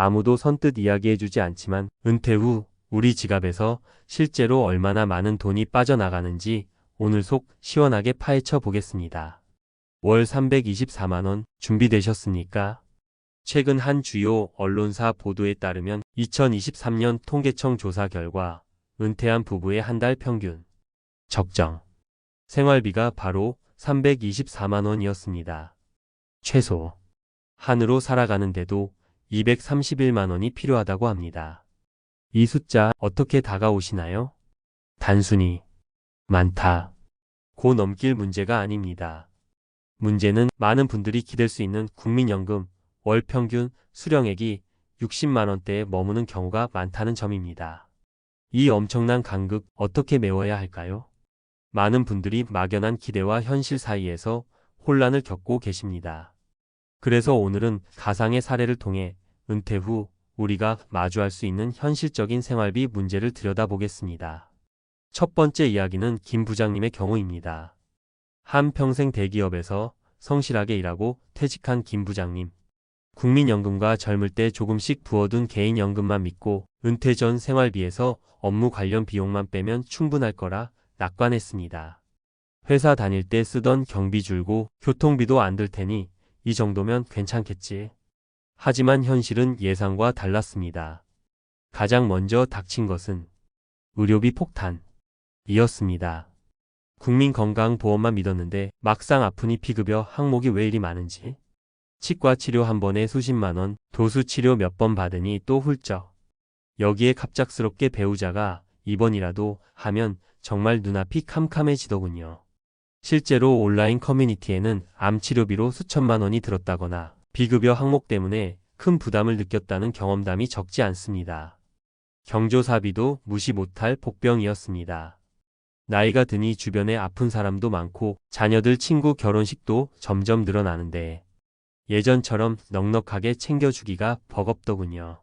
아무도 선뜻 이야기해주지 않지만 은퇴 후 우리 지갑에서 실제로 얼마나 많은 돈이 빠져나가는지 오늘 속 시원하게 파헤쳐 보겠습니다. 월 324만원 준비되셨습니까? 최근 한 주요 언론사 보도에 따르면 2023년 통계청 조사 결과 은퇴한 부부의 한 달 평균 적정 생활비가 바로 324만원이었습니다. 최소 한으로 살아가는데도 231만원이 필요하다고 합니다. 이 숫자 어떻게 다가오시나요? 단순히 많다. 고 넘길 문제가 아닙니다. 문제는 많은 분들이 기댈 수 있는 국민연금 월 평균 수령액이 60만원대에 머무는 경우가 많다는 점입니다. 이 엄청난 간극 어떻게 메워야 할까요? 많은 분들이 막연한 기대와 현실 사이에서 혼란을 겪고 계십니다. 그래서 오늘은 가상의 사례를 통해 은퇴 후 우리가 마주할 수 있는 현실적인 생활비 문제를 들여다보겠습니다. 첫 번째 이야기는 김 부장님의 경우입니다. 한 평생 대기업에서 성실하게 일하고 퇴직한 김 부장님. 국민연금과 젊을 때 조금씩 부어둔 개인연금만 믿고 은퇴 전 생활비에서 업무 관련 비용만 빼면 충분할 거라 낙관했습니다. 회사 다닐 때 쓰던 경비 줄고 교통비도 안 들 테니 이 정도면 괜찮겠지. 하지만 현실은 예상과 달랐습니다. 가장 먼저 닥친 것은 의료비 폭탄 이었습니다. 국민건강보험만 믿었는데 막상 아프니 피급여 항목이 왜 이리 많은지. 치과 치료 한 번에 수십만 원, 도수 치료 몇 번 받으니 또 훌쩍. 여기에 갑작스럽게 배우자가 입원이라도 하면 정말 눈앞이 캄캄해지더군요. 실제로 온라인 커뮤니티에는 암 치료비로 수천만 원이 들었다거나 비급여 항목 때문에 큰 부담을 느꼈다는 경험담이 적지 않습니다. 경조사비도 무시 못할 복병이었습니다. 나이가 드니 주변에 아픈 사람도 많고 자녀들 친구 결혼식도 점점 늘어나는데 예전처럼 넉넉하게 챙겨주기가 버겁더군요.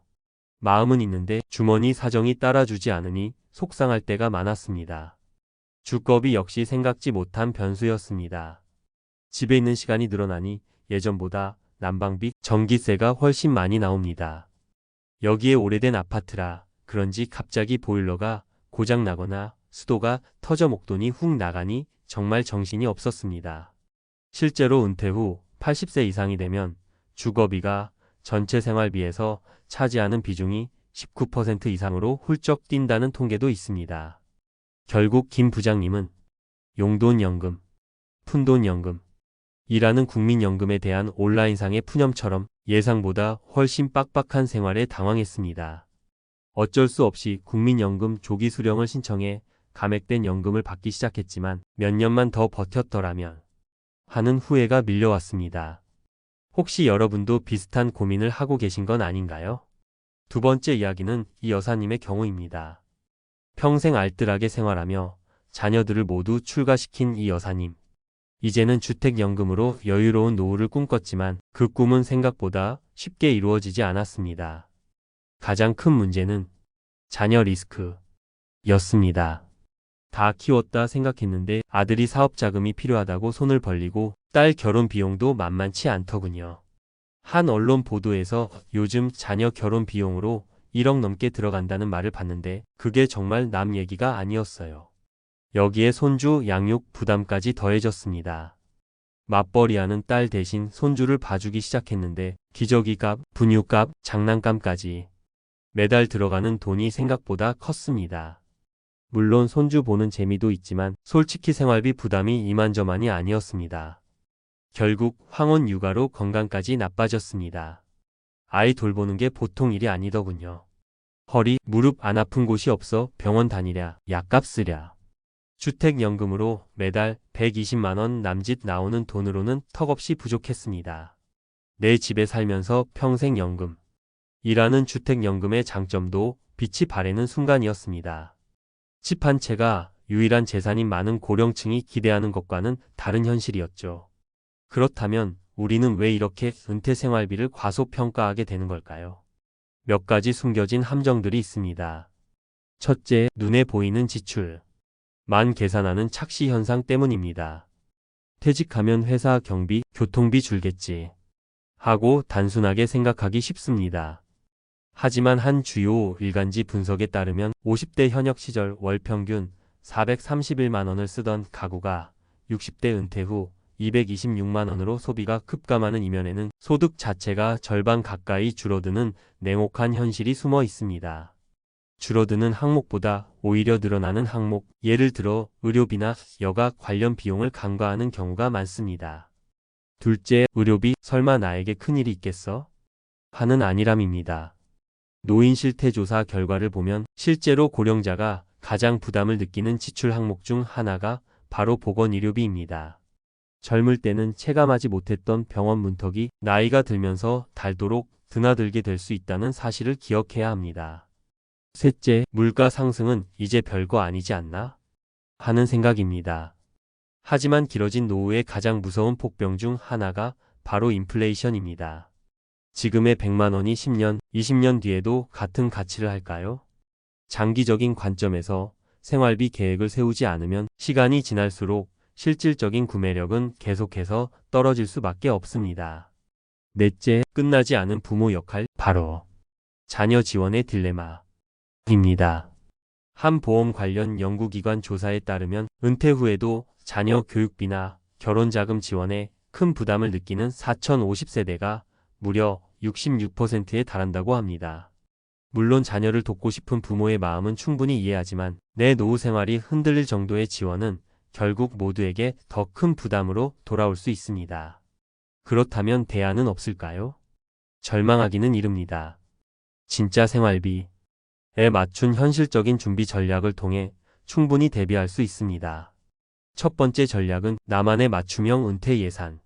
마음은 있는데 주머니 사정이 따라주지 않으니 속상할 때가 많았습니다. 주거비 역시 생각지 못한 변수였습니다. 집에 있는 시간이 늘어나니 예전보다 난방비, 전기세가 훨씬 많이 나옵니다. 여기에 오래된 아파트라 그런지 갑자기 보일러가 고장나거나 수도가 터져 목돈이 훅 나가니 정말 정신이 없었습니다. 실제로 은퇴 후 80세 이상이 되면 주거비가 전체 생활비에서 차지하는 비중이 19% 이상으로 훌쩍 뛴다는 통계도 있습니다. 결국 김 부장님은 용돈연금, 푼돈연금, 이라는 국민연금에 대한 온라인상의 푸념처럼 예상보다 훨씬 빡빡한 생활에 당황했습니다. 어쩔 수 없이 국민연금 조기 수령을 신청해 감액된 연금을 받기 시작했지만 몇 년만 더 버텼더라면 하는 후회가 밀려왔습니다. 혹시 여러분도 비슷한 고민을 하고 계신 건 아닌가요? 두 번째 이야기는 이 여사님의 경우입니다. 평생 알뜰하게 생활하며 자녀들을 모두 출가시킨 이 여사님. 이제는 주택연금으로 여유로운 노후를 꿈꿨지만 그 꿈은 생각보다 쉽게 이루어지지 않았습니다. 가장 큰 문제는 자녀 리스크 였습니다. 다 키웠다 생각했는데 아들이 사업 자금이 필요하다고 손을 벌리고 딸 결혼 비용도 만만치 않더군요. 한 언론 보도에서 요즘 자녀 결혼 비용으로 1억 넘게 들어간다는 말을 봤는데 그게 정말 남 얘기가 아니었어요. 여기에 손주 양육 부담까지 더해졌습니다. 맞벌이하는 딸 대신 손주를 봐주기 시작했는데 기저귀값, 분유값, 장난감까지 매달 들어가는 돈이 생각보다 컸습니다. 물론 손주 보는 재미도 있지만 솔직히 생활비 부담이 이만저만이 아니었습니다. 결국 황혼 육아로 건강까지 나빠졌습니다. 아이 돌보는 게 보통 일이 아니더군요. 허리, 무릎 안 아픈 곳이 없어 병원 다니랴, 약값 쓰랴. 주택연금으로 매달 120만원 남짓 나오는 돈으로는 턱없이 부족했습니다. 내 집에 살면서 평생 연금. 일하는 주택연금의 장점도 빛이 바래는 순간이었습니다. 집 한 채가 유일한 재산이 많은 고령층이 기대하는 것과는 다른 현실이었죠. 그렇다면 우리는 왜 이렇게 은퇴 생활비를 과소평가하게 되는 걸까요? 몇 가지 숨겨진 함정들이 있습니다. 첫째, 눈에 보이는 지출. 만 계산하는 착시 현상 때문입니다. 퇴직하면 회사 경비, 교통비 줄겠지. 하고 단순하게 생각하기 쉽습니다. 하지만 한 주요 일간지 분석에 따르면 50대 현역 시절 월 평균 431만 원을 쓰던 가구가 60대 은퇴 후 226만 원으로 소비가 급감하는 이면에는 소득 자체가 절반 가까이 줄어드는 냉혹한 현실이 숨어 있습니다. 줄어드는 항목보다 오히려 늘어나는 항목, 예를 들어 의료비나 여가 관련 비용을 간과하는 경우가 많습니다. 둘째, 의료비, 설마 나에게 큰일이 있겠어? 하는 아니람입니다. 노인 실태 조사 결과를 보면 실제로 고령자가 가장 부담을 느끼는 지출 항목 중 하나가 바로 보건의료비입니다. 젊을 때는 체감하지 못했던 병원 문턱이 나이가 들면서 달도록 드나들게 될 수 있다는 사실을 기억해야 합니다. 셋째, 물가 상승은 이제 별거 아니지 않나? 하는 생각입니다. 하지만 길어진 노후의 가장 무서운 폭병 중 하나가 바로 인플레이션입니다. 지금의 100만 원이 10년, 20년 뒤에도 같은 가치를 할까요? 장기적인 관점에서 생활비 계획을 세우지 않으면 시간이 지날수록 실질적인 구매력은 계속해서 떨어질 수밖에 없습니다. 넷째, 끝나지 않은 부모 역할, 바로 자녀 지원의 딜레마입니다. 한 보험 관련 연구기관 조사에 따르면 은퇴 후에도 자녀 교육비나 결혼자금 지원에 큰 부담을 느끼는 4050세대가 무려 66%에 달한다고 합니다. 물론 자녀를 돕고 싶은 부모의 마음은 충분히 이해하지만 내 노후 생활이 흔들릴 정도의 지원은 결국 모두에게 더 큰 부담으로 돌아올 수 있습니다. 그렇다면 대안은 없을까요? 절망하기는 이릅니다. 진짜 생활비에 맞춘 현실적인 준비 전략을 통해 충분히 대비할 수 있습니다. 첫 번째 전략은 나만의 맞춤형 은퇴 예산을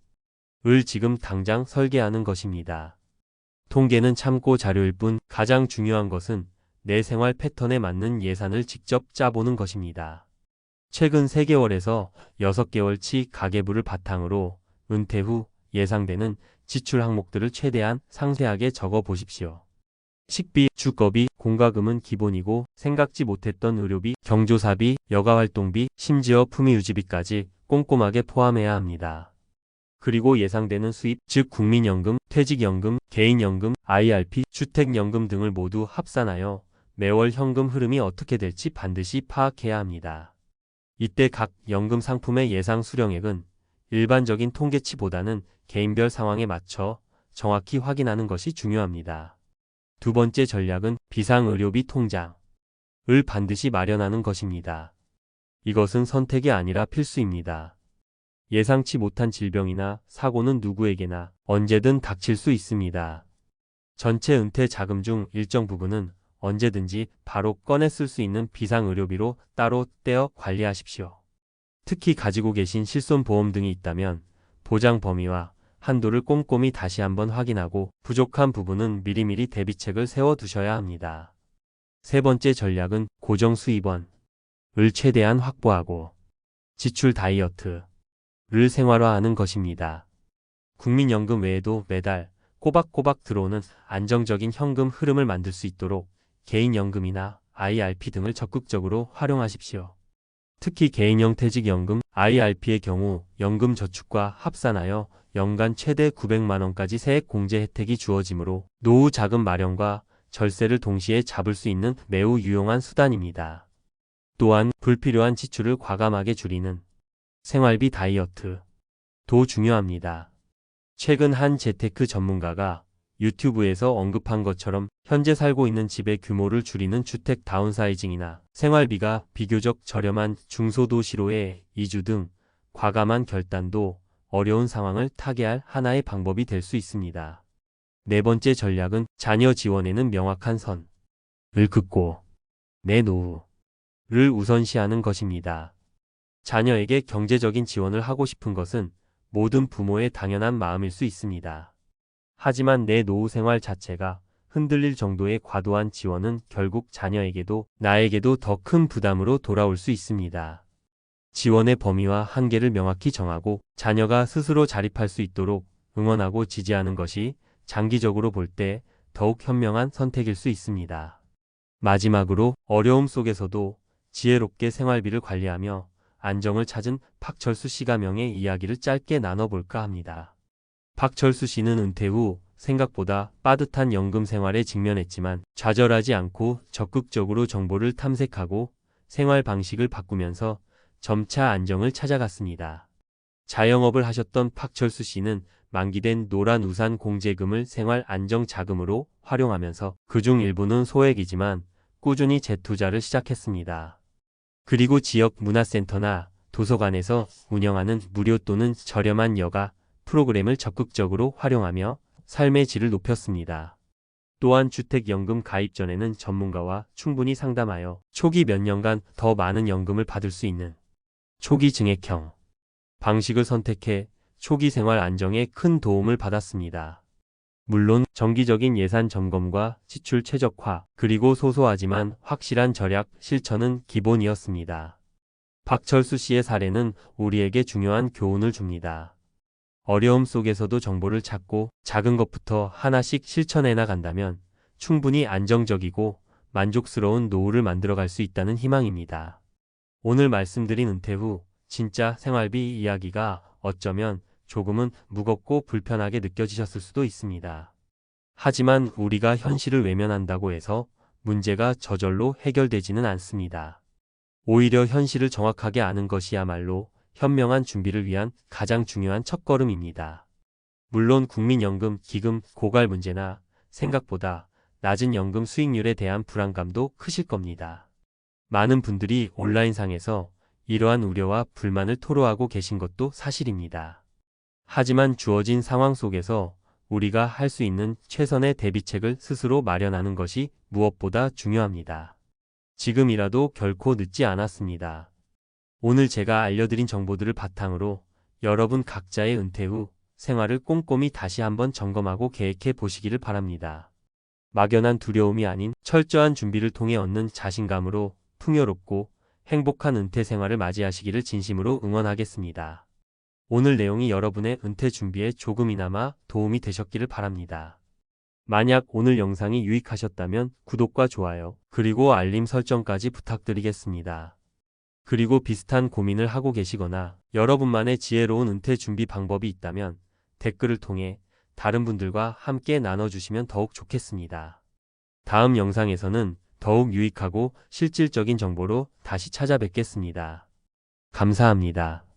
지금 당장 설계하는 것입니다. 통계는 참고 자료일 뿐 가장 중요한 것은 내 생활 패턴에 맞는 예산을 직접 짜보는 것입니다. 최근 3개월에서 6개월치 가계부를 바탕으로 은퇴 후 예상되는 지출 항목들을 최대한 상세하게 적어 보십시오. 식비, 주거비, 공과금은 기본이고 생각지 못했던 의료비, 경조사비, 여가활동비, 심지어 품위 유지비까지 꼼꼼하게 포함해야 합니다. 그리고 예상되는 수입, 즉 국민연금, 퇴직연금, 개인연금, IRP, 주택연금 등을 모두 합산하여 매월 현금 흐름이 어떻게 될지 반드시 파악해야 합니다. 이때 각 연금 상품의 예상 수령액은 일반적인 통계치보다는 개인별 상황에 맞춰 정확히 확인하는 것이 중요합니다. 두 번째 전략은 비상의료비 통장을 반드시 마련하는 것입니다. 이것은 선택이 아니라 필수입니다. 예상치 못한 질병이나 사고는 누구에게나 언제든 닥칠 수 있습니다. 전체 은퇴 자금 중 일정 부분은 언제든지 바로 꺼내 쓸 수 있는 비상의료비로 따로 떼어 관리하십시오. 특히 가지고 계신 실손보험 등이 있다면 보장 범위와 한도를 꼼꼼히 다시 한번 확인하고 부족한 부분은 미리미리 대비책을 세워 두셔야 합니다. 세 번째 전략은 고정 수입원을 최대한 확보하고 지출 다이어트 를 생활화하는 것입니다. 국민연금 외에도 매달 꼬박꼬박 들어오는 안정적인 현금 흐름을 만들 수 있도록 개인연금이나 IRP 등을 적극적으로 활용하십시오. 특히 개인형 퇴직연금 IRP의 경우 연금 저축과 합산하여 연간 최대 900만원까지 세액 공제 혜택이 주어지므로 노후 자금 마련과 절세를 동시에 잡을 수 있는 매우 유용한 수단입니다. 또한 불필요한 지출을 과감하게 줄이는 생활비 다이어트 도 중요합니다. 최근 한 재테크 전문가가 유튜브에서 언급한 것처럼 현재 살고 있는 집의 규모를 줄이는 주택 다운사이징이나 생활비가 비교적 저렴한 중소도시로의 이주 등 과감한 결단도 어려운 상황을 타개할 하나의 방법이 될 수 있습니다. 네 번째 전략은 자녀 지원에는 명확한 선을 긋고 내 노후를 우선시하는 것입니다. 자녀에게 경제적인 지원을 하고 싶은 것은 모든 부모의 당연한 마음일 수 있습니다. 하지만 내 노후 생활 자체가 흔들릴 정도의 과도한 지원은 결국 자녀에게도 나에게도 더 큰 부담으로 돌아올 수 있습니다. 지원의 범위와 한계를 명확히 정하고 자녀가 스스로 자립할 수 있도록 응원하고 지지하는 것이 장기적으로 볼 때 더욱 현명한 선택일 수 있습니다. 마지막으로 어려움 속에서도 지혜롭게 생활비를 관리하며 안정을 찾은 박철수 씨가 명의 이야기를 짧게 나눠볼까 합니다. 박철수 씨는 은퇴 후 생각보다 빠듯한 연금 생활에 직면했지만 좌절하지 않고 적극적으로 정보를 탐색하고 생활 방식을 바꾸면서 점차 안정을 찾아갔습니다. 자영업을 하셨던 박철수 씨는 만기된 노란 우산 공제금을 생활 안정 자금으로 활용하면서 그중 일부는 소액이지만 꾸준히 재투자를 시작했습니다. 그리고 지역 문화센터나 도서관에서 운영하는 무료 또는 저렴한 여가 프로그램을 적극적으로 활용하며 삶의 질을 높였습니다. 또한 주택연금 가입 전에는 전문가와 충분히 상담하여 초기 몇 년간 더 많은 연금을 받을 수 있는 초기 증액형 방식을 선택해 초기 생활 안정에 큰 도움을 받았습니다. 물론 정기적인 예산 점검과 지출 최적화, 그리고 소소하지만 확실한 절약 실천은 기본이었습니다. 박철수 씨의 사례는 우리에게 중요한 교훈을 줍니다. 어려움 속에서도 정보를 찾고 작은 것부터 하나씩 실천해 나간다면 충분히 안정적이고 만족스러운 노후를 만들어갈 수 있다는 희망입니다. 오늘 말씀드린 은퇴 후 진짜 생활비 이야기가 어쩌면 조금은 무겁고 불편하게 느껴지셨을 수도 있습니다. 하지만 우리가 현실을 외면한다고 해서 문제가 저절로 해결되지는 않습니다. 오히려 현실을 정확하게 아는 것이야말로 현명한 준비를 위한 가장 중요한 첫걸음입니다. 물론 국민연금, 기금, 고갈 문제나 생각보다 낮은 연금 수익률에 대한 불안감도 크실 겁니다. 많은 분들이 온라인상에서 이러한 우려와 불만을 토로하고 계신 것도 사실입니다. 하지만 주어진 상황 속에서 우리가 할 수 있는 최선의 대비책을 스스로 마련하는 것이 무엇보다 중요합니다. 지금이라도 결코 늦지 않았습니다. 오늘 제가 알려드린 정보들을 바탕으로 여러분 각자의 은퇴 후 생활을 꼼꼼히 다시 한번 점검하고 계획해 보시기를 바랍니다. 막연한 두려움이 아닌 철저한 준비를 통해 얻는 자신감으로 풍요롭고 행복한 은퇴 생활을 맞이하시기를 진심으로 응원하겠습니다. 오늘 내용이 여러분의 은퇴 준비에 조금이나마 도움이 되셨기를 바랍니다. 만약 오늘 영상이 유익하셨다면 구독과 좋아요, 그리고 알림 설정까지 부탁드리겠습니다. 그리고 비슷한 고민을 하고 계시거나 여러분만의 지혜로운 은퇴 준비 방법이 있다면 댓글을 통해 다른 분들과 함께 나눠주시면 더욱 좋겠습니다. 다음 영상에서는 더욱 유익하고 실질적인 정보로 다시 찾아뵙겠습니다. 감사합니다.